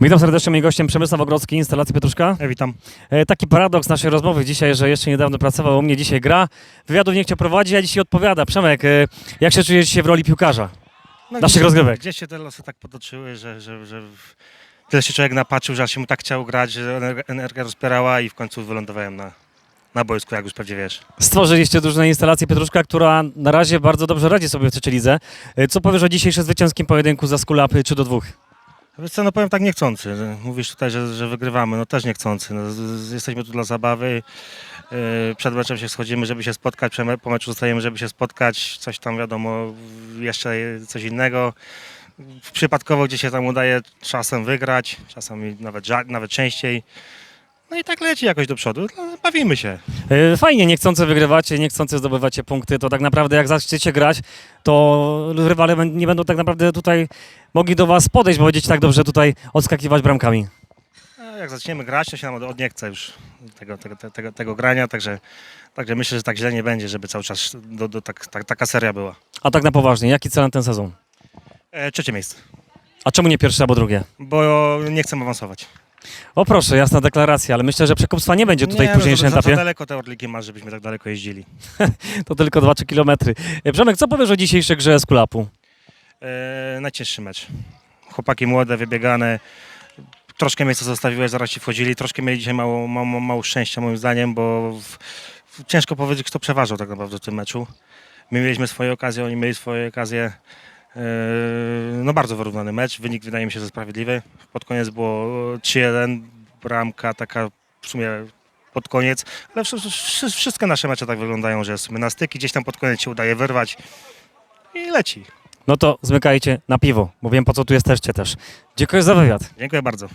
Witam serdecznie, moim gościem Przemysław Ogrodzki, instalacja Pietruszka. Ja witam. E, taki paradoks naszej rozmowy dzisiaj, że jeszcze niedawno pracował u mnie, dzisiaj gra. Wywiadów nie chciał prowadzić, a dzisiaj odpowiada. Przemek, e, jak się czujesz dzisiaj w roli piłkarza? No, Naszych gdzieś- rozgrywek. Gdzieś się te losy tak potoczyły, że, że, że w- tyle się człowiek napatrzył, że aż się mu tak chciał grać, że energia, energia rozpierała i w końcu wylądowałem na, na boisku, jak już pewnie wiesz. Stworzyliście drużynę instalację Pietruszka, która na razie bardzo dobrze radzi sobie w trzeciej lidze. E, Co powiesz o dzisiejszym zwycięskim pojedynku za Skulapy 3 do 2? Wiesz co, no powiem tak niechcący. że Mówisz tutaj, że, że wygrywamy, no też niechcący. No, jesteśmy tu dla zabawy. Yy, przed meczem się schodzimy, żeby się spotkać, po meczu zostajemy, żeby się spotkać. Coś tam wiadomo, jeszcze coś innego. Przypadkowo gdzieś się tam udaje czasem wygrać, czasami nawet, nawet częściej. No i tak leci jakoś do przodu. No, bawimy się. E, Fajnie, niechcący wygrywacie, niechcący zdobywacie punkty, to tak naprawdę jak zaczniecie grać, to rywale bę- nie będą tak naprawdę tutaj mogli do was podejść, bo będziecie tak dobrze tutaj odskakiwać bramkami. A jak zaczniemy grać, to się nam od- odniechce już tego, tego, te- tego, tego grania, także, także myślę, że tak źle nie będzie, żeby cały czas do, do, tak, tak, taka seria była. A tak na poważnie, jaki cel na ten sezon? E, trzecie miejsce, A czemu nie pierwsze albo drugie? bo nie chcę awansować. O proszę, jasna deklaracja, ale myślę, że przekupstwa nie będzie tutaj nie, w późniejszym no, etapie. za daleko te Orliki masz, żebyśmy tak daleko jeździli. To tylko 2-3 kilometry. E, Przemek, co powiesz o dzisiejszej grze z Kulapu? E, najcięższy mecz. Chłopaki młode, wybiegane. Troszkę miejsca zostawiłeś, zaraz ci wchodzili. Troszkę mieli dzisiaj mało, mało, mało szczęścia moim zdaniem, bo w, w, ciężko powiedzieć, kto przeważał tak naprawdę w tym meczu. My mieliśmy swoje okazje, oni mieli swoje okazje. E, no bardzo wyrównany mecz. Wynik wydaje mi się, że sprawiedliwy. Pod koniec było 3-1. Bramka taka w sumie pod koniec. Ale wszy- wszy- wszystkie nasze mecze tak wyglądają, że sobie na styki gdzieś tam pod koniec się udaje wyrwać i leci. No to zmykajcie na piwo, bo wiem po co tu jesteście też. Dziękuję za wywiad. Dziękuję bardzo.